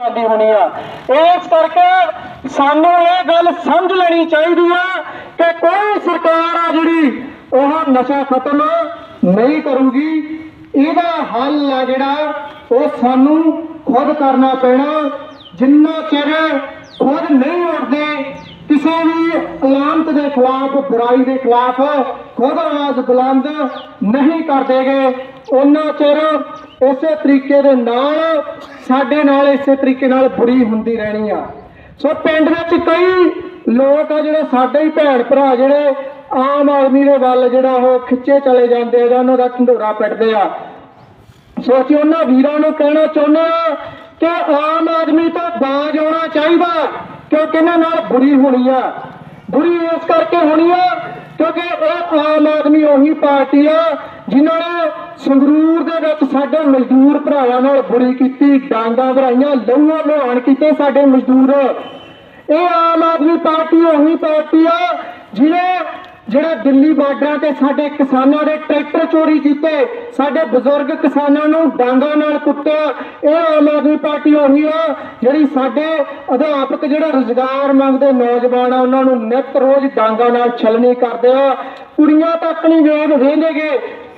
ਜਾਂਦੀ ਹੋਣੀ ਆ। ਇਸ ਕਰਕੇ ਸਾਨੂੰ ਇਹ ਗੱਲ ਸਮਝ ਲੈਣੀ ਚਾਹੀਦੀ ਆ ਕਿ ਕੋਈ ਸਰਕਾਰ ਆ ਜਿਹੜੀ ਉਹ ਨਸ਼ਾ ਖਤਮ ਨਹੀਂ ਕਰੂਗੀ। ਇਹਦਾ ਹੱਲ ਆ ਜਿਹੜਾ, ਉਹ ਸਾਨੂੰ ਖੁਦ ਕਰਨਾ ਪੈਣਾ। ਜਿੰਨਾ ਚਿਰ ਖੁਦ ਨਹੀਂ ਉੱਠਦੇ, ਕਿਸੇ ਵੀ ਅਲਾਮਤ ਦੇ ਖਿਲਾਫ, ਬੁਰਾਈ ਦੇ ਖਿਲਾਫ ਖੁਦ ਆਵਾਜ਼ ਬੁਲੰਦ ਨਹੀਂ ਕਰਦੇਗੇ ਉਹਨਾਂ ਚਿਰ ਉਸੇ ਤਰੀਕੇ ਦੇ ਨਾਲ ਸਾਡੇ ਨਾਲ ਇਸੇ ਤਰੀਕੇ ਨਾਲ ਬੁਰੀ ਹੁੰਦੀ ਰਹਿਣੀ ਆ। ਸੋ ਪਿੰਡ ਵਿੱਚ ਕਈ ਲੋਕ ਆ ਜਿਹੜੇ ਸਾਡੇ ਹੀ ਭੈਣ ਭਰਾ ਜਿਹੜੇ ਆਮ ਆਦਮੀ ਦੇ ਵੱਲ ਜਿਹੜਾ ਉਹ ਖਿੱਚੇ ਚਲੇ ਜਾਂਦੇ ਆ ਉਹਨਾਂ ਦਾ ਢੰਡੋਰਾ ਪਿੱਟਦੇ ਆ। ਸੋ ਅਸੀਂ ਉਹਨਾਂ ਵੀਰਾਂ ਨੂੰ ਕਹਿਣਾ ਚਾਹੁੰਦੇ ਆ ਕਿ ਆਮ ਆਦਮੀ ਤੋਂ ਬਾਜ ਆਉਣਾ ਚਾਹੀਦਾ ਕਿਉਂਕਿ ਇਹਨਾਂ ਨਾਲ ਬੁਰੀ ਹੋਣੀ ਆ। ਬੁਰੀ ਇਸ ਕਰਕੇ ਹੋਣੀ ਆ ਕਿਉਂਕਿ ਇਹ ਆਮ ਆਦਮੀ ਉਹੀ ਪਾਰਟੀ ਆ ਜਿਨ੍ਹਾਂ ਨੇ ਸੰਗਰੂਰ ਦੇ ਵਿੱਚ ਸਾਡੇ ਮਜ਼ਦੂਰ ਭਰਾਵਾਂ ਨਾਲ ਬੁਰੀ ਕੀਤੀ, ਡਾਂਗਾ ਭਰਾਈਆਂ ਲਹੂਆਂ ਲੋਹਾਨ ਕੀਤੇ ਸਾਡੇ ਮਜ਼ਦੂਰ। ਇਹ ਆਮ ਆਦਮੀ ਪਾਰਟੀ ਉਹੀ ਪਾਰਟੀ ਆ, ਜਿਹਨੇ ਜਿਹੜਾ ਦਿੱਲੀ ਬਾਰਡਰਾਂ ਤੇ ਸਾਡੇ ਕਿਸਾਨਾਂ ਦੇ ਟਰੈਕਟਰ ਚੋਰੀ ਕੀਤੇ, ਸਾਡੇ ਬਜ਼ੁਰਗ ਕਿਸਾਨਾਂ ਨੂੰ ਡਾਂਗਾਂ ਨਾਲ ਕੁੱਟਿਆ, ਇਹ ਆਮ ਆਦਮੀ ਪਾਰਟੀ ਉਹੀ ਆ, ਜਿਹੜੀ ਸਾਡੇ ਅਧਿਆਪਕ ਜਿਹੜਾ ਰੁਜ਼ਗਾਰ ਮੰਗਦੇ ਨੌਜਵਾਨ ਆ, ਉਹਨਾਂ ਨੂੰ ਨਿਤ ਰੋਜ਼ ਡਾਂਗਾਂ ਨਾਲ ਛਲਣੀ ਕਰਦੇ ਆ। ਕੁੜੀਆਂ ਤੱਕ ਨਹੀਂ ਵੇਖ ਵੇਂਦੇਗੇ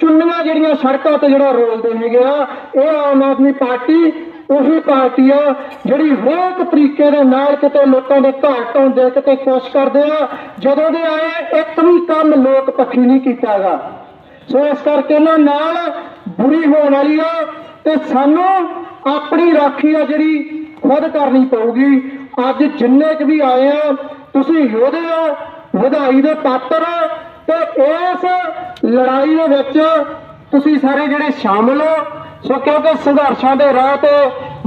ਚੁੰਨੀਆਂ ਜਿਹੜੀਆਂ ਸੜਕਾਂ ਤੇ ਜਿਹੜਾ ਰੋਲਦੇ ਹੈਗੇ ਆ, ਇਹ ਆਮ ਆਦਮੀ ਪਾਰਟੀ ਉਹੀ ਪਾਰਟੀ ਆ, ਜਿਹੜੀ ਹਰੇਕ ਤਰੀਕੇ ਦੇ ਨਾਲ ਕਿਤੇ ਲੋਕਾਂ ਦੇ ਘਰ ਢਾਉਂਦੇ ਕਿਤੇ ਕੋਸ਼ਿਸ਼ ਕਰਦੇ ਆ, ਜਦੋਂ ਦੇ ਆਏ ਇੱਕ ਵੀ ਕੰਮ ਲੋਕ ਪੱਖੀ ਨਹੀਂ ਕੀਤਾਗਾ ਸੋ ਇਸ ਕਰਕੇ ਇਹਨਾਂ ਨਾਲ ਬੁਰੀ ਹੋਣ ਵਾਲੀ ਆ ਤੇ ਸਾਨੂੰ ਆਪਣੀ ਰਾਖੀ ਆ ਜਿਹੜੀ ਖੁਦ ਕਰਨੀ ਪਊਗੀ। ਅੱਜ ਜਿੰਨੇ ਕੁ ਵੀ ਆਏ ਆ, ਤੁਸੀਂ ਯੋਧੇ ਹੋ ਵਧਾਈ ਦੇ ਪਾਤਰ ਤੇ ਇਸ ਲੜਾਈ ਦੇ ਵਿੱਚ ਤੁਸੀਂ ਸਾਰੇ ਜਿਹੜੇ ਸ਼ਾਮਲ ਹੋ, ਸੋ ਕਿਉਂਕਿ ਸੰਘਰਸ਼ਾਂ ਦੇ ਰਾਹ ਤੇ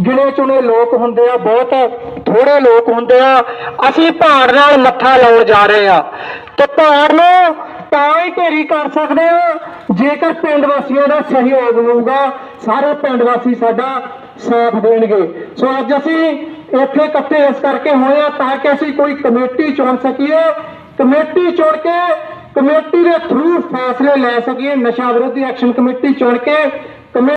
ਗਿਣੇ ਚੁਣੇ ਲੋਕ ਹੁੰਦੇ ਆ, ਬਹੁਤ ਥੋੜੇ ਲੋਕ ਹੁੰਦੇ ਆ, ਅਸੀਂ ਪਹਾੜ ਨਾਲ ਮੱਥਾ ਲਾਉਣ ਜਾ ਰਹੇ ਆ। ਤੇ ਪਹਾੜ ਨੂੰ ਤਾਂ ਹੀ ਢੇਰੀ ਕਰ ਸਕਦੇ ਆ, ਜੇਕਰ ਪਿੰਡ ਵਾਸੀਆਂ ਦਾ ਸਹਿਯੋਗ ਹੋਊਗਾ, ਸਾਰੇ ਪਿੰਡ ਵਾਸੀ ਸਾਡਾ ਸਾਥ ਦੇਣਗੇ। ਸੋ ਅੱਜ ਅਸੀਂ ਇੱਥੇ ਇਕੱਠੇ ਇਸ ਕਰਕੇ ਹੋਏ ਆ, ਤਾਂ ਕਿ ਅਸੀਂ ਕੋਈ ਕਮੇਟੀ ਚੁਣ ਸਕੀਏ। ਕਮੇਟੀ ਚੁਣ ਕੇ ਕਮੇਟੀ ਦੇ ਥਰੂ ਫੈਸਲੇ ਲੈ ਸਕੀਏ ਨਸ਼ਾ ਵਿਰੋਧੀ ਐਕਸ਼ਨ ਕਮੇਟੀ ਚੁਣ ਕੇ